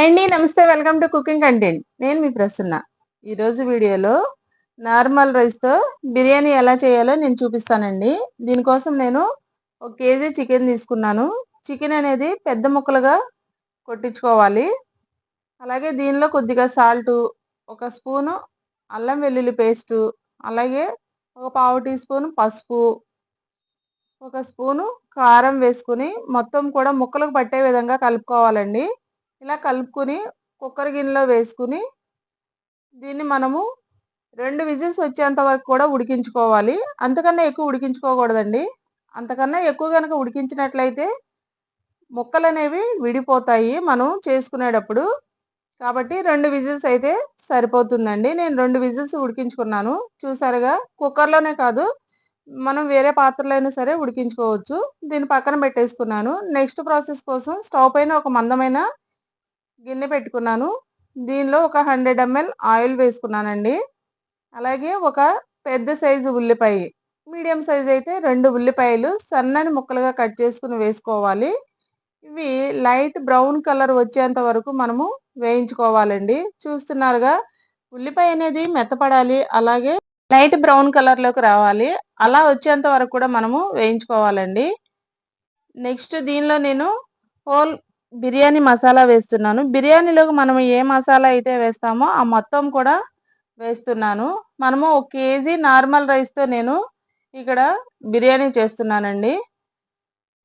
అండి నమస్తే. Welcome to cooking content. నేను మీ ప్రసన్న. ఈరోజు వీడియోలో నార్మల్ రైస్తో బిర్యానీ ఎలా చేయాలో నేను చూపిస్తానండి. దీనికోసం నేను ఒక కేజీ చికెన్ తీసుకున్నాను. చికెన్ అనేది పెద్ద ముక్కలుగా కొట్టించుకోవాలి. అలాగే దీనిలో కొద్దిగా సాల్టు ఒక స్పూను అల్లం వెల్లుల్లి పేస్టు అలాగే ఒక పావు టీ స్పూన్ పసుపు ఒక స్పూను కారం వేసుకుని మొత్తం కూడా ముక్కలకు పట్టే విధంగా కలుపుకోవాలండి. ఇలా కలుపుకొని కుక్కర్ గిన్నెలో వేసుకుని దీన్ని మనము రెండు విజిల్స్ వచ్చేంత వరకు కూడా ఉడికించుకోవాలి. అంతకన్నా ఎక్కువ ఉడికించుకోకూడదండి. అంతకన్నా ఎక్కువ కనుక ఉడికించినట్లయితే ముక్కలు అనేవి విడిపోతాయి మనం చేసుకునేటప్పుడు. కాబట్టి రెండు విజిల్స్ అయితే సరిపోతుందండి. నేను రెండు విజిల్స్ ఉడికించుకున్నాను. చూసారుగా కుక్కర్లోనే కాదు మనం వేరే పాత్రలో అయినా సరే ఉడికించుకోవచ్చు. దీన్ని పక్కన పెట్టేసుకున్నాను. నెక్స్ట్ ప్రాసెస్ కోసం స్టవ్ పైన ఒక మందమైన గిన్నె పెట్టుకున్నాను. దీనిలో ఒక హండ్రెడ్ ఎంఎల్ ఆయిల్ వేసుకున్నానండి. అలాగే ఒక పెద్ద సైజు ఉల్లిపాయ మీడియం సైజ్ అయితే రెండు ఉల్లిపాయలు సన్నని ముక్కలుగా కట్ చేసుకుని వేసుకోవాలి. ఇవి లైట్ బ్రౌన్ కలర్ వచ్చేంత వరకు మనము వేయించుకోవాలండి. చూస్తున్నారుగా ఉల్లిపాయ అనేది మెత్తపడాలి అలాగే లైట్ బ్రౌన్ కలర్లోకి రావాలి. అలా వచ్చేంత వరకు కూడా మనము వేయించుకోవాలండి. నెక్స్ట్ దీనిలో నేను హోల్ బిర్యానీ మసాలా వేస్తున్నాను. బిర్యానీలోకి మనం ఏ మసాలా అయితే వేస్తామో ఆ మొత్తం కూడా వేస్తున్నాను. మనము ఒక కేజీ నార్మల్ రైస్తో నేను ఇక్కడ బిర్యానీ చేస్తున్నానండి.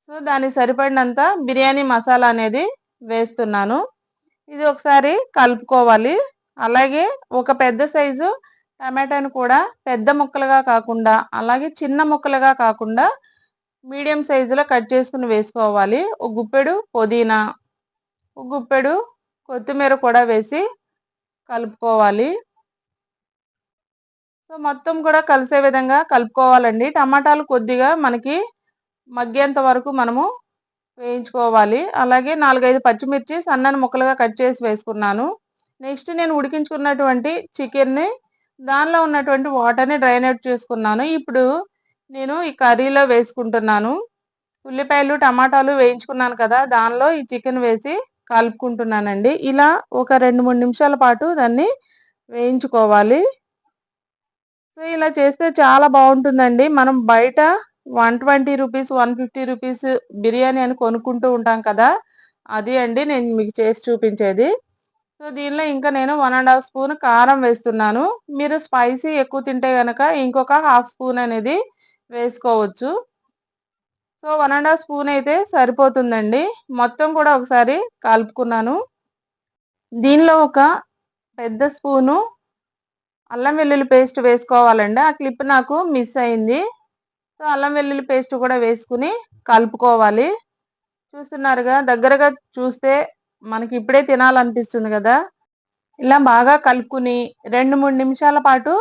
సో దానికి సరిపడినంత బిర్యానీ మసాలా అనేది వేస్తున్నాను. ఇది ఒకసారి కలుపుకోవాలి. అలాగే ఒక పెద్ద సైజు టమాటాను కూడా పెద్ద ముక్కలుగా కాకుండా అలాగే చిన్న ముక్కలుగా కాకుండా మీడియం సైజులో కట్ చేసుకుని వేసుకోవాలి. ఒక గుప్పెడు పుదీనా ఒక గుప్పెడు కొత్తిమీర కూడా వేసి కలుపుకోవాలి. సో మొత్తం కూడా కలిసే విధంగా కలుపుకోవాలండి. టమాటాలు కొద్దిగా మనకి మగ్గేంత వరకు మనము వేయించుకోవాలి. అలాగే నాలుగైదు పచ్చిమిర్చి సన్నని ముక్కలుగా కట్ చేసి వేసుకున్నాను. నెక్స్ట్ నేను ఉడికించుకున్నటువంటి చికెన్ని దానిలో ఉన్నటువంటి వాటర్ని డ్రైన్ అవుట్ చేసుకున్నాను. ఇప్పుడు నేను ఈ కర్రీలో వేసుకుంటున్నాను. ఉల్లిపాయలు టమాటాలు వేయించుకున్నాను కదా దానిలో ఈ చికెన్ వేసి కలుపుకుంటున్నానండి. ఇలా ఒక రెండు మూడు నిమిషాల పాటు దాన్ని వేయించుకోవాలి. సో ఇలా చేస్తే చాలా బాగుంటుందండి. మనం బయట one twenty rupees one fifty rupees biryani అని కొనుక్కుంటూ ఉంటాం కదా అది అండి నేను మీకు చేసి చూపించేది. సో దీనిలో ఇంకా నేను వన్ అండ్ హాఫ్ స్పూన్ కారం వేస్తున్నాను. మీరు స్పైసీ ఎక్కువ తింటే కనుక ఇంకొక హాఫ్ స్పూన్ అనేది వేసుకోవచ్చు. So one and half spoon అయితే సరిపోతుందండి. మొత్తం కూడా ఒకసారి కలుపుకున్నాను. దీనిలో ఒక పెద్ద స్పూను అల్లం వెల్లుల్లి పేస్ట్ వేసుకోవాలండి. ఆ క్లిప్ నాకు మిస్ అయింది. సో అల్లం వెల్లుల్లి పేస్ట్ కూడా వేసుకుని కలుపుకోవాలి. చూస్తున్నారుగా దగ్గరగా చూస్తే మనకి ఇప్పుడే తినాలనిపిస్తుంది కదా. ఇలా బాగా కలుపుకుని రెండు మూడు నిమిషాల పాటు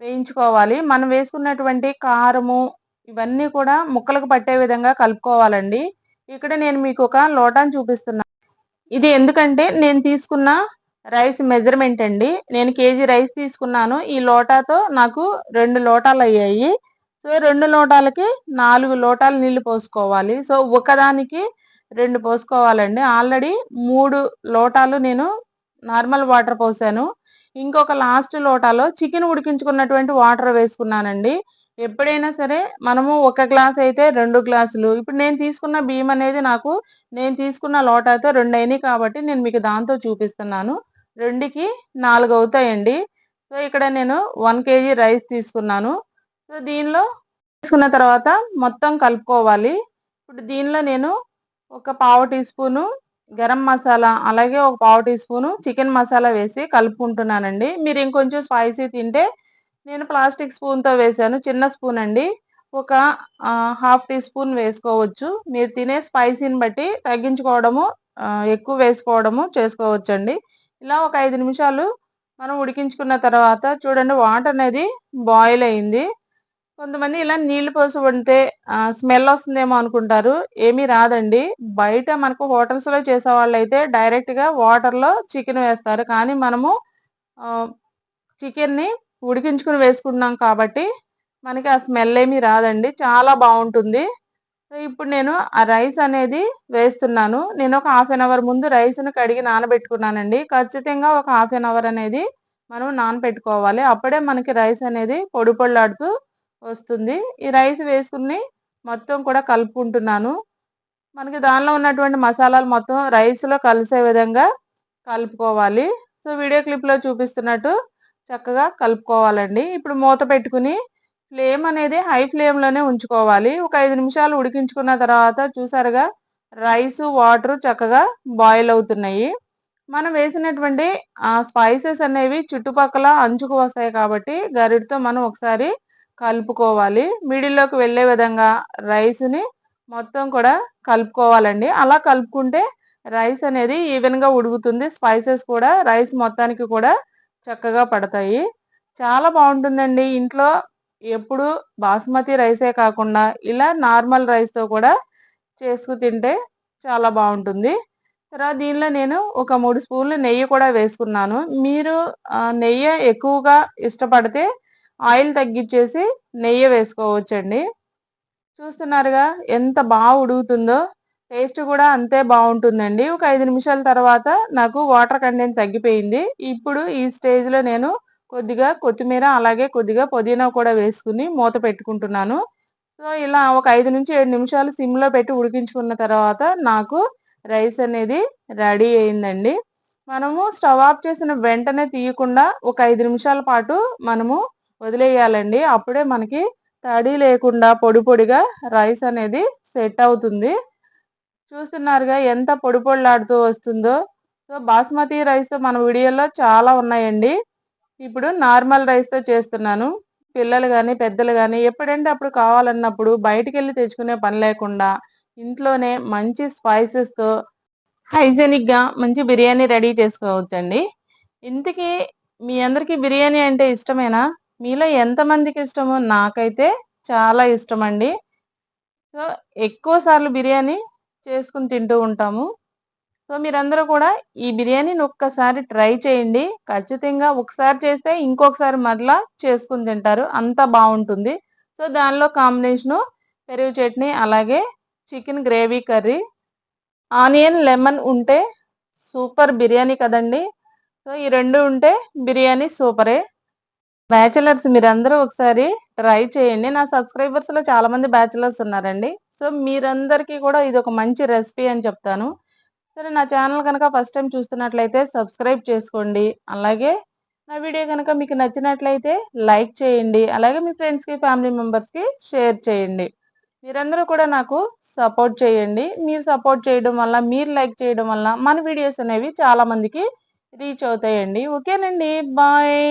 వేయించుకోవాలి. మనం వేసుకున్నటువంటి కారము ఇవన్నీ కూడా ముక్కలకు పట్టే విధంగా కలుపుకోవాలండి. ఇక్కడ నేను మీకు ఒక లోటాను చూపిస్తున్నా. ఇది ఎందుకంటే నేను తీసుకున్న రైస్ మెజర్మెంట్ అండి. నేను కేజీ రైస్ తీసుకున్నాను. ఈ లోటాతో నాకు రెండు లోటాలు అయ్యాయి. సో రెండు లోటాలకి నాలుగు లోటాలు నీళ్ళు పోసుకోవాలి. సో ఒకదానికి రెండు పోసుకోవాలండి. ఆల్రెడీ మూడు లోటాలు నేను నార్మల్ వాటర్ పోసాను. ఇంకొక లాస్ట్ లోటాలో చికెన్ ఉడికించుకున్నటువంటి వాటర్ వేసుకున్నానండి. ఎప్పుడైనా సరే మనము ఒక గ్లాస్ అయితే రెండు గ్లాసులు. ఇప్పుడు నేను తీసుకున్న బియ్యం అనేది నాకు నేను తీసుకున్న లోటాతో రెండు అయినాయి కాబట్టి నేను మీకు దాంతో చూపిస్తున్నాను. రెండుకి నాలుగు అవుతాయండి. సో ఇక్కడ నేను వన్ కేజీ రైస్ తీసుకున్నాను. సో దీనిలో తీసుకున్న తర్వాత మొత్తం కలుపుకోవాలి. ఇప్పుడు దీనిలో నేను ఒక పావు టీ స్పూను గరం మసాలా అలాగే ఒక పావు టీ స్పూను చికెన్ మసాలా వేసి కలుపుకుంటున్నానండి. మీరు ఇంకొంచెం స్పైసీ తింటే నేను ప్లాస్టిక్ స్పూన్తో వేసాను చిన్న స్పూన్ అండి. ఒక హాఫ్ టీ స్పూన్ వేసుకోవచ్చు. మీరు తినే స్పైసీని బట్టి తగ్గించుకోవడము ఎక్కువ వేసుకోవడము చేసుకోవచ్చండి. ఇలా ఒక ఐదు నిమిషాలు మనం ఉడికించుకున్న తర్వాత చూడండి వాటర్ అనేది బాయిల్ అయింది. కొంతమంది ఇలా నీళ్ళు పోసి ఉంటే స్మెల్ వస్తుందేమో అనుకుంటారు ఏమీ రాదండి బయట మనకు హోటల్స్లో చేసే వాళ్ళు అయితే డైరెక్ట్గా వాటర్లో చికెన్ వేస్తారు కానీ మనము చికెన్ని ఉడికించుకుని వేసుకున్నాం కాబట్టి మనకి ఆ స్మెల్ ఏమీ రాదండి చాలా బాగుంటుంది సో, ఇప్పుడు నేను ఆ రైస్ అనేది వేస్తున్నాను. నేను ఒక హాఫ్ ఎన్ అవర్ ముందు రైస్ను కడిగి నానబెట్టుకున్నానండి. ఖచ్చితంగా ఒక హాఫ్ ఎన్ అవర్ అనేది మనం నానపెట్టుకోవాలి. అప్పుడే మనకి రైస్ అనేది పొడి పొళ్ళాడుతూ వస్తుంది. ఈ రైస్ వేసుకుని మొత్తం కూడా కలుపుకుంటున్నాను. మనకి దానిలో ఉన్నటువంటి మసాలాలు మొత్తం రైస్‌లో కలిసే విధంగా కలుపుకోవాలి. సో, వీడియో క్లిప్‌లో చూపిస్తున్నట్టు చక్కగా కలుపుకోవాలండి. ఇప్పుడు మూత పెట్టుకుని ఫ్లేమ్ అనేది హై ఫ్లేమ్‌లోనే ఉంచుకోవాలి. ఒక ఐదు నిమిషాలు ఉడికించుకున్న తర్వాత చూసారుగా రైసు, వాటరు చక్కగా బాయిల్ అవుతున్నాయి. మనం వేసినటువంటి స్పైసెస్ అనేవి చుట్టుపక్కల అంచుకు వస్తాయి కాబట్టి గరిడితో మనం ఒకసారి కలుపుకోవాలి. మిడిల్‌లోకి వెళ్ళే విధంగా రైస్‌ని మొత్తం కూడా కలుపుకోవాలండి. అలా కలుపుకుంటే రైస్ అనేది ఈవెన్‌గా ఉడుకుతుంది. స్పైసెస్ కూడా రైస్ మొత్తానికి కూడా చక్కగా పడతాయి. చాలా బాగుంటుందండి ఇంట్లో ఎప్పుడు బాస్మతి రైసే కాకుండా ఇలా నార్మల్ రైస్‌తో కూడా చేసుకు తింటే చాలా బాగుంటుంది తర్వాత దీనిలో నేను ఒక మూడు స్పూన్లు నెయ్యి కూడా వేసుకున్నాను. మీరు నెయ్యి ఎక్కువగా ఇష్టపడితే ఆయిల్ తగ్గించేసి నెయ్యి వేసుకోవచ్చండి. చూస్తున్నారుగా ఎంత బాగా ఉడుకుతుందో. టేస్ట్ కూడా అంతే బాగుంటుందండి ఒక ఐదు నిమిషాల తర్వాత నాకు వాటర్ కంటెంట్ తగ్గిపోయింది. ఇప్పుడు ఈ స్టేజ్‌లో నేను కొద్దిగా కొత్తిమీర, అలాగే కొద్దిగా పుదీనా కూడా వేసుకుని మూత పెట్టుకుంటున్నాను. సో, ఇలా ఒక 5-7 నిమిషాలు సిమ్‌లో పెట్టి ఉడికించుకున్న తర్వాత నాకు రైస్ అనేది రెడీ అయిందండి. మనము స్టవ్ ఆఫ్ చేసిన వెంటనే తీయకుండా ఒక ఐదు నిమిషాల పాటు మనము వదిలేయాలండి. అప్పుడే మనకి తడి లేకుండా పొడి పొడిగా రైస్ అనేది సెట్ అవుతుంది. చూస్తున్నారుగా ఎంత పొడి పొడిలాడుతూ వస్తుందో. సో, బాస్మతి రైస్‌తో మన వీడియోలో చాలా ఉన్నాయండి. ఇప్పుడు నార్మల్ రైస్‌తో చేస్తున్నాను. పిల్లలు కానీ పెద్దలు కానీ ఎప్పుడంటే అప్పుడు కావాలన్నప్పుడు బయటికెళ్ళి తెచ్చుకునే పని లేకుండా ఇంట్లోనే మంచి స్పైసెస్‌తో హైజెనిక్గా మంచి బిర్యానీ రెడీ చేసుకోవచ్చండి. ఇంతకీ మీ అందరికీ బిర్యానీ అంటే ఇష్టమేనా? మీలో ఎంతమందికి ఇష్టమో నాకైతే చాలా ఇష్టమండి. సో, ఎక్కువసార్లు బిర్యానీ చేసుకుని తింటూ ఉంటాము. సో, మీరందరూ కూడా ఈ బిర్యానీని ఒక్కసారి ట్రై చేయండి. ఖచ్చితంగా ఒకసారి చేస్తే ఇంకొకసారి మరలా చేసుకుని తింటారు. అంత బాగుంటుంది సో, దానిలో కాంబినేషను పెరుగు చట్నీ, అలాగే chicken gravy curry, onion, lemon ఉంటే సూపర్ బిర్యానీ కదండీ! సో, ఈ రెండు ఉంటే బిర్యానీ సూపరే. బ్యాచిలర్స్ మీరందరూ ఒకసారి ట్రై చేయండి. నా సబ్స్క్రైబర్స్‌లో చాలామంది బ్యాచిలర్స్ ఉన్నారండి. సో, మీరందరికీ కూడా ఇది ఒక మంచి రెసిపీ అని చెప్తాను. సరే నా ఛానల్ కనుక ఫస్ట్ టైం చూస్తున్నట్లయితే సబ్స్క్రైబ్ చేసుకోండి. అలాగే నా వీడియో కనుక మీకు నచ్చినట్లయితే లైక్ చేయండి. అలాగే మీ ఫ్రెండ్స్‌కి, ఫ్యామిలీ మెంబర్స్‌కి షేర్ చేయండి. మీరందరూ కూడా నాకు సపోర్ట్ చేయండి. మీరు సపోర్ట్ చేయడం వల్ల, మీరు లైక్ చేయడం వల్ల మన వీడియోస్ అనేవి చాలామందికి రీచ్ అవుతాయండి. ఓకేనండి. బాయ్.